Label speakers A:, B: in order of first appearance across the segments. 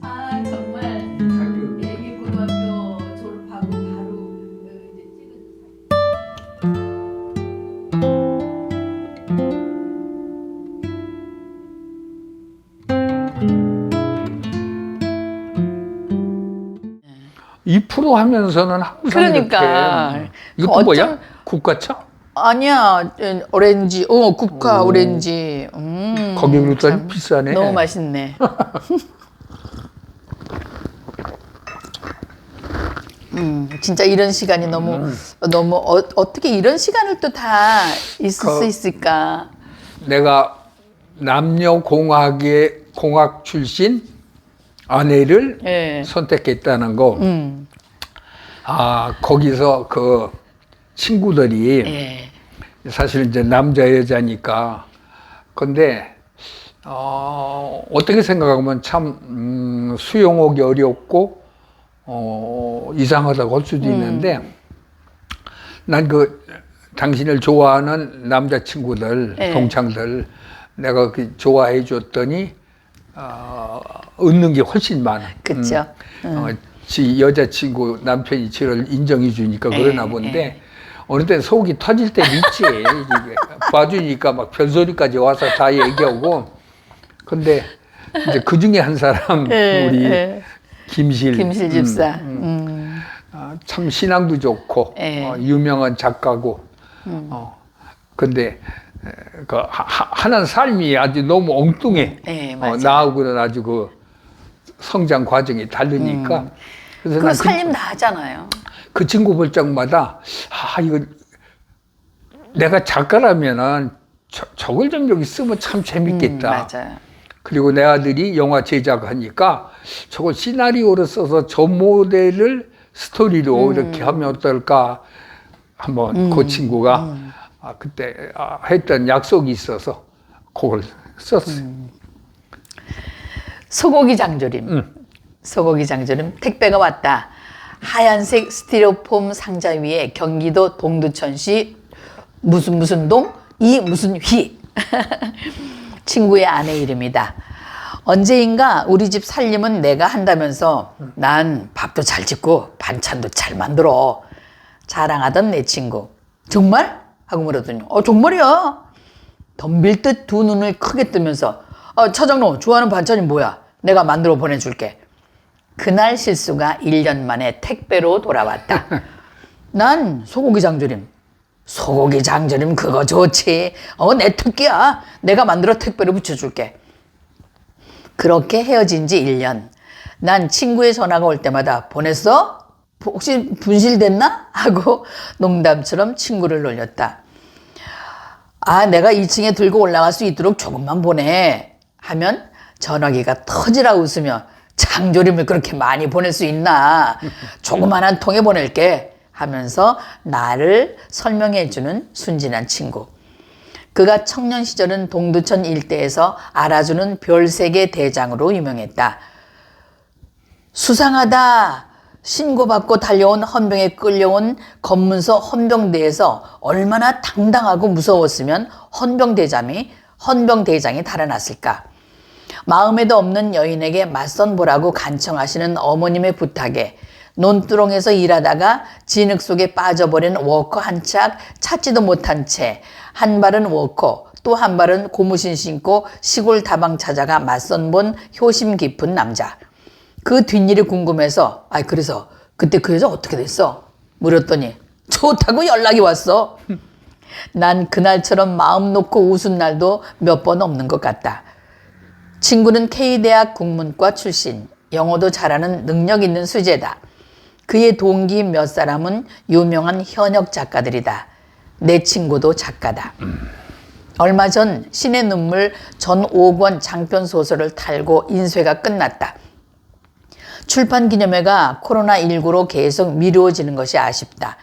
A: 아 정말
B: 자기
A: 애기 고등학교 졸업하고 바로 그 이제 찍은
B: 이 프로 하면서는 항상
C: 그러니까.
B: 이렇게
C: 그
B: 이것도
C: 어쩜-
B: 뭐야? 국가차?
C: 아니야, 에, 오렌지, 어, 국화 오 렌지. 음,
B: 거기 그랬더니
C: 참,
B: 비싸네.
C: 너무 맛있네. 음, 진짜 이런 시간이 너무 너무 어, 어떻게 이런 시간을 또 다 있을
B: 그-
C: 수 있을까?
B: 내가 남녀 공학의 공학 출신 아내를
C: 예.
B: 선택했다는 거.
C: 음,
B: 아 거기서 그 친구들이
C: 예.
B: 사실 이제 남자 여자니까 근데 어, 어떻게 생각하면 참 음, 수용하기 어렵고 어, 이상하다고 할 수도 있는데 난그 당신을 좋아하는 남자 친구들
C: 네.
B: 동창들 내가 그 좋아해 줬더니 어, 얻는 게 훨씬 많아.
C: 그쵸.
B: 어, 지 여자친구 남편이 저를 인정해 주니까 그러나
C: 에,
B: 본데 어느 때 속이 터질 때 있지 봐주니까 막 별소리까지 와서 다 얘기하고 근데 이제 그 중에 한 사람
C: 예,
B: 우리
C: 예.
B: 김실
C: 김실 집사.
B: 음,
C: 음,
B: 아, 참 신앙도 좋고
C: 예.
B: 어, 유명한 작가고
C: 음.
B: 어 근데 에, 그 하- 하- 하는 삶이 아주 너무 엉뚱해
C: 예,
B: 어. 나하고는 아주 그 성장 과정이 다르니까 그래서 그난 그,
C: 살림 다 하잖아요.
B: 그 친구 볼 적마다 아 이거 내가 작가라면은 저, 저걸 좀 여기 쓰면 참
C: 음,
B: 재밌겠다.
C: 맞아요.
B: 그리고 내 아들이 영화 제작하니까 저거 시나리오를 써서 저 모델을 스토리로
C: 음.
B: 이렇게 하면 어떨까 한번 그 친구가
C: 음.
B: 아, 그때 아, 했던 약속이 있어서 그걸 썼어요.
C: 음. 소고기 장조림.
B: 음.
C: 소고기 장조림 택배가 왔다. 하얀색 스티로폼 상자 위에 경기도 동두천시 무슨 무슨 동, 이 무슨 휘. 친구의 아내 이름이다. 언제인가 우리 집 살림은 내가 한다면서 난 밥도 잘 짓고 반찬도 잘 만들어. 자랑하던 내 친구. 정말? 하고 물었더니, 어, 정말이야. 덤빌 듯 두 눈을 크게 뜨면서 어, 차장로 좋아하는 반찬이 뭐야? 내가 만들어 보내줄게. 그날 실수가 1년 만에 택배로 돌아왔다. 난 소고기 장조림. 소고기 장조림 그거 좋지. 어, 내 특기야. 내가 만들어 택배로 붙여줄게. 그렇게 헤어진 지 1년. 난 친구의 전화가 올 때마다 보냈어? 혹시 분실됐나? 하고 농담처럼 친구를 놀렸다. 아, 내가 2층에 들고 올라갈 수 있도록 조금만 보내. 하면 전화기가 터지라 웃으며 장조림을 그렇게 많이 보낼 수 있나. 조그만한 통에 보낼게. 하면서 나를 설명해 주는 순진한 친구. 그가 청년 시절은 동두천 일대에서 알아주는 별세계 대장으로 유명했다. 수상하다. 신고받고 달려온 헌병에 끌려온 검문소 헌병대에서 얼마나 당당하고 무서웠으면 헌병대장이 헌병대장이 달아났을까. 마음에도 없는 여인에게 맞선 보라고 간청하시는 어머님의 부탁에 논두렁에서 일하다가 진흙 속에 빠져버린 워커 한짝 찾지도 못한 채 한 발은 워커 또 한 발은 고무신 신고 시골 다방 찾아가 맞선 본 효심 깊은 남자. 그 뒷일이 궁금해서 아 그래서 그때 그 여자 어떻게 됐어? 물었더니 좋다고 연락이 왔어. 난 그날처럼 마음 놓고 웃은 날도 몇 번 없는 것 같다. 친구는 K대학 국문과 출신, 영어도 잘하는 능력 있는 수재다. 그의 동기 몇 사람은 유명한 현역 작가들이다. 내 친구도 작가다. 얼마 전 신의 눈물 전 5권 장편 소설을 탈고 인쇄가 끝났다. 출판 기념회가 코로나19로 계속 미루어지는 것이 아쉽다.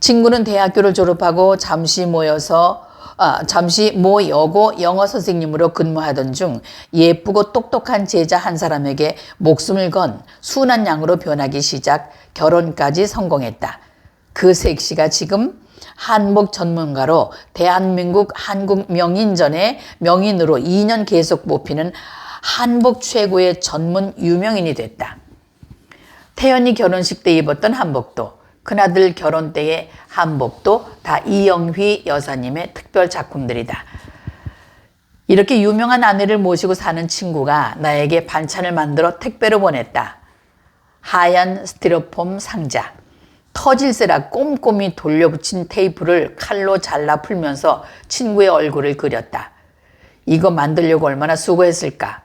C: 친구는 대학교를 졸업하고 잠시 모여서 아, 잠시 모 여고 영어 선생님으로 근무하던 중 예쁘고 똑똑한 제자 한 사람에게 목숨을 건 순한 양으로 변하기 시작 결혼까지 성공했다. 그 섹시가 지금 한복 전문가로 대한민국 한국 명인전에 명인으로 2년 계속 뽑히는 한복 최고의 전문 유명인이 됐다. 태연이 결혼식 때 입었던 한복도 큰아들 결혼 때의 한복도 다 이영휘 여사님의 특별 작품들이다. 이렇게 유명한 아내를 모시고 사는 친구가 나에게 반찬을 만들어 택배로 보냈다. 하얀 스티로폼 상자. 터질세라 꼼꼼히 돌려붙인 테이프를 칼로 잘라 풀면서 친구의 얼굴을 그렸다. 이거 만들려고 얼마나 수고했을까.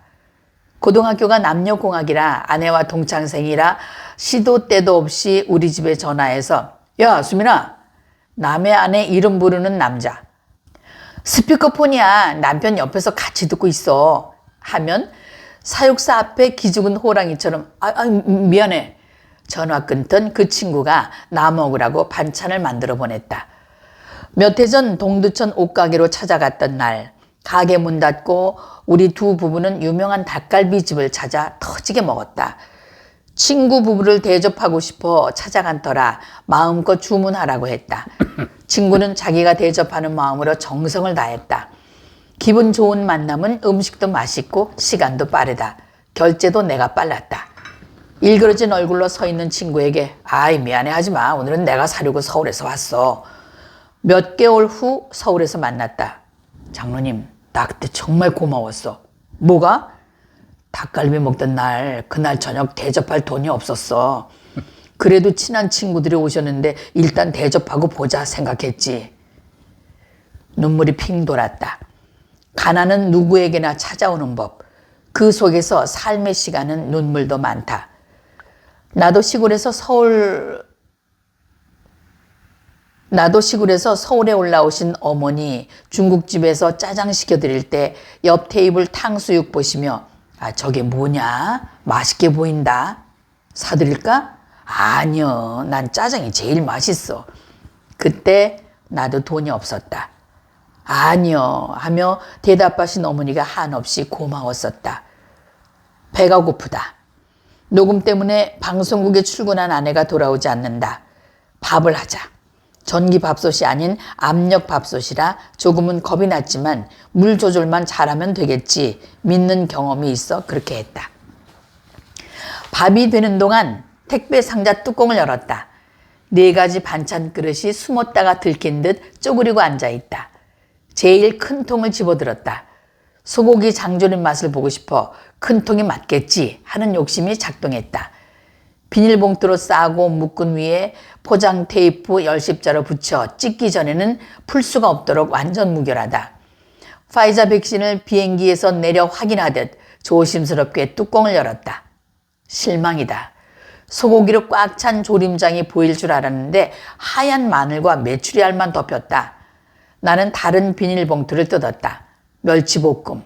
C: 고등학교가 남녀공학이라 아내와 동창생이라 시도 때도 없이 우리 집에 전화해서 야 수민아 남의 아내 이름 부르는 남자 스피커폰이야 남편 옆에서 같이 듣고 있어 하면 사육사 앞에 기죽은 호랑이처럼 아, 아 미안해 전화 끊던 그 친구가 나 먹으라고 반찬을 만들어 보냈다. 몇 해 전 동두천 옷가게로 찾아갔던 날 가게 문 닫고 우리 두 부부는 유명한 닭갈비 집을 찾아 터지게 먹었다. 친구 부부를 대접하고 싶어 찾아간 터라 마음껏 주문하라고 했다. 친구는 자기가 대접하는 마음으로 정성을 다했다. 기분 좋은 만남은 음식도 맛있고 시간도 빠르다. 결제도 내가 빨랐다. 일그러진 얼굴로 서 있는 친구에게 아이 미안해 하지 마. 오늘은 내가 사려고 서울에서 왔어. 몇 개월 후 서울에서 만났다. 장로님, 나 그때 정말 고마웠어. 뭐가? 닭갈비 먹던 날, 그날 저녁 대접할 돈이 없었어. 그래도 친한 친구들이 오셨는데 일단 대접하고 보자 생각했지. 눈물이 핑 돌았다. 가난은 누구에게나 찾아오는 법. 그 속에서 삶의 시간은 눈물도 많다. 나도 시골에서 서울 나도 시골에서 서울에 올라오신 어머니 중국집에서 짜장 시켜드릴 때 옆 테이블 탕수육 보시며 아 저게 뭐냐? 맛있게 보인다. 사드릴까? 아니요. 난 짜장이 제일 맛있어. 그때 나도 돈이 없었다. 아니요. 하며 대답하신 어머니가 한없이 고마웠었다. 배가 고프다. 녹음 때문에 방송국에 출근한 아내가 돌아오지 않는다. 밥을 하자 전기 밥솥이 아닌 압력 밥솥이라 조금은 겁이 났지만 물 조절만 잘하면 되겠지 믿는 경험이 있어 그렇게 했다. 밥이 되는 동안 택배 상자 뚜껑을 열었다. 네 가지 반찬 그릇이 숨었다가 들킨 듯 쪼그리고 앉아 있다. 제일 큰 통을 집어들었다. 소고기 장조림 맛을 보고 싶어 큰 통이 맞겠지 하는 욕심이 작동했다. 비닐봉투로 싸고 묶은 위에 포장 테이프 열십자로 붙여 찍기 전에는 풀 수가 없도록 완전 무결하다. 파이자 백신을 비행기에서 내려 확인하듯 조심스럽게 뚜껑을 열었다. 실망이다. 소고기로 꽉 찬 조림장이 보일 줄 알았는데 하얀 마늘과 메추리알만 덮였다. 나는 다른 비닐봉투를 뜯었다. 멸치볶음.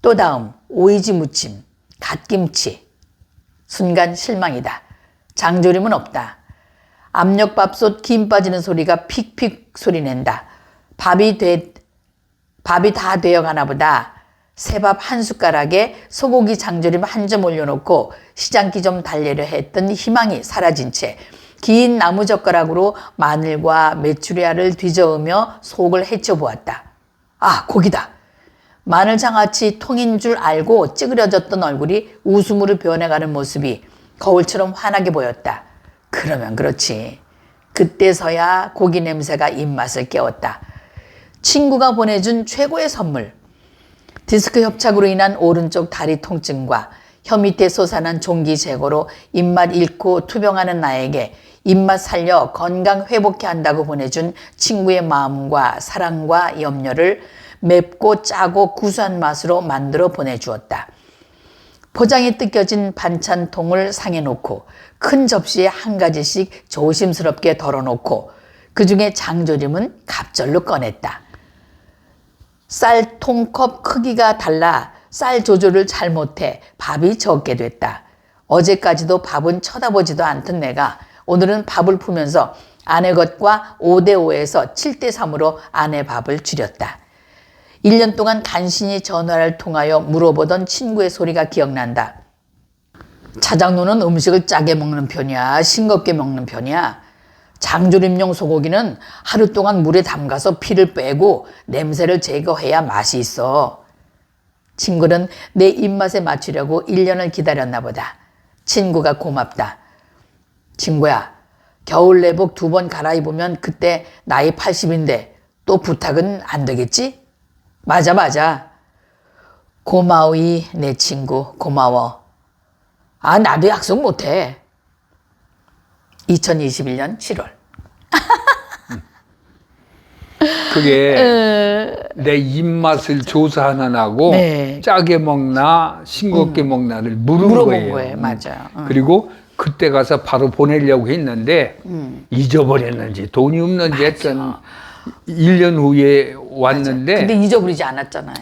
C: 또 다음 오이지 무침, 갓김치. 순간 실망이다. 장조림은 없다. 압력밥솥 김 빠지는 소리가 픽픽 소리 낸다. 밥이 돼, 밥이 다 되어 가나 보다. 새밥 한 숟가락에 소고기 장조림 한 점 올려놓고 시장기 좀 달래려 했던 희망이 사라진 채 긴 나무 젓가락으로 마늘과 메추리알을 뒤저으며 속을 헤쳐보았다. 아, 고기다. 마늘 장아찌 통인 줄 알고 찌그러졌던 얼굴이 웃음으로 변해가는 모습이 거울처럼 환하게 보였다. 그러면 그렇지. 그때서야 고기 냄새가 입맛을 깨웠다. 친구가 보내준 최고의 선물. 디스크 협착으로 인한 오른쪽 다리 통증과 혀 밑에 솟아난 종기 제거로 입맛 잃고 투병하는 나에게 입맛 살려 건강 회복해 한다고 보내준 친구의 마음과 사랑과 염려를 맵고 짜고 구수한 맛으로 만들어 보내주었다. 포장이 뜯겨진 반찬통을 상에 놓고 큰 접시에 한 가지씩 조심스럽게 덜어놓고 그 중에 장조림은 갑절로 꺼냈다. 쌀 통컵 크기가 달라 쌀 조절을 잘못해 밥이 적게 됐다. 어제까지도 밥은 쳐다보지도 않던 내가 오늘은 밥을 푸면서 아내 것과 5대5에서 7대3으로 아내 밥을 줄였다. 1년 동안 간신히 전화를 통하여 물어보던 친구의 소리가 기억난다. 차장로는 음식을 짜게 먹는 편이야? 싱겁게 먹는 편이야? 장조림용 소고기는 하루 동안 물에 담가서 피를 빼고 냄새를 제거해야 맛이 있어. 친구는 내 입맛에 맞추려고 1년을 기다렸나 보다. 친구가 고맙다. 친구야, 겨울 내복 두 번 갈아입으면 그때 나이 80인데 또 부탁은 안 되겠지? 맞아, 맞아. 고마워이, 내 친구. 고마워. 아, 나도 약속 못해. 2021년 7월.
B: 그게 내 입맛을 조사하는 하고
C: 네.
B: 짜게 먹나 싱겁게 먹나를 물은
C: 물어본
B: 거예요.
C: 거예요.
B: 음.
C: 맞아요. 응.
B: 그리고 그때 가서 바로 보내려고 했는데
C: 음.
B: 잊어버렸는지 돈이 없는지 했던 1년 후에 왔는데
C: 근데 잊어버리지 않았잖아요.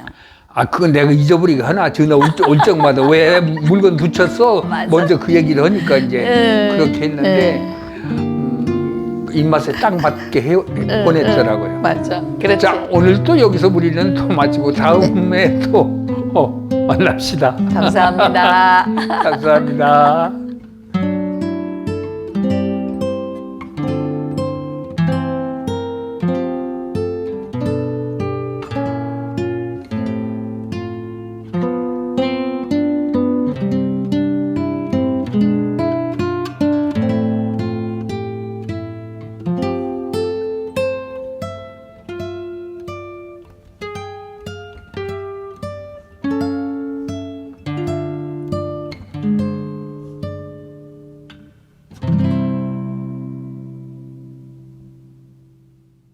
B: 아 그건 내가 잊어버리가 하나 전화 올, 올 적마다 왜 물건 붙였어
C: 맞아.
B: 먼저 그 얘기를 하니까 이제
C: 예.
B: 그렇게 했는데 음, 입맛에 딱 맞게 해, 보냈더라고요.
C: 맞아. 그렇지.
B: 자 오늘 또 여기서 우리는 또 마치고 다음에 또 어, 만납시다.
C: 감사합니다.
B: 감사합니다.